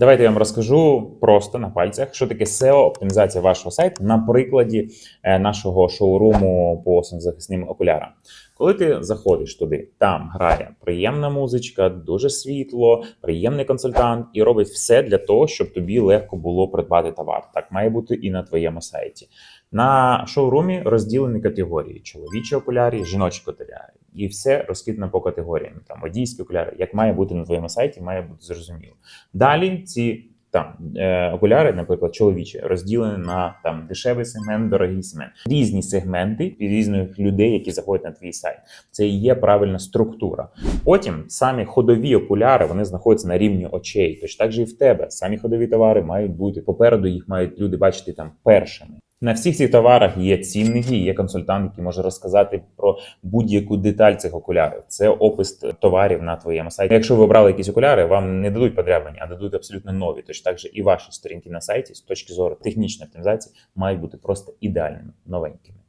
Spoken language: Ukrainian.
Давайте я вам розкажу просто на пальцях, що таке SEO оптимізація вашого сайту на прикладі е, нашого шоуруму по сонцезахисним окулярам. Коли ти заходиш туди, там грає приємна музичка, дуже світло, приємний консультант і робить все для того, щоб тобі легко було придбати товар. Так має бути і на твоєму сайті. На шоурумі розділені категорії: чоловічі окуляри, жіночі окуляри. І все розкидано по категоріям. Там водійські окуляри, як має бути на твоєму сайті, має бути зрозуміло. Далі ці там е, окуляри, наприклад, чоловічі, розділені на там дешевий сегмент, дорогий сегмент. Різні сегменти різних людей, які заходять на твій сайт. Це і є правильна структура. Потім самі ходові окуляри вони знаходяться на рівні очей. Тож так же і в тебе. Самі ходові товари мають бути попереду, їх мають люди бачити там першими. На всіх цих товарах є цінники, є консультант, який може розказати про будь-яку деталь цих окулярів. Це опис товарів на твоєму сайті. Якщо ви обрали якісь окуляри, вам не дадуть подряблення, а дадуть абсолютно нові. Тож же і ваші сторінки на сайті з точки зору технічної оптимізації мають бути просто ідеальними, новенькими.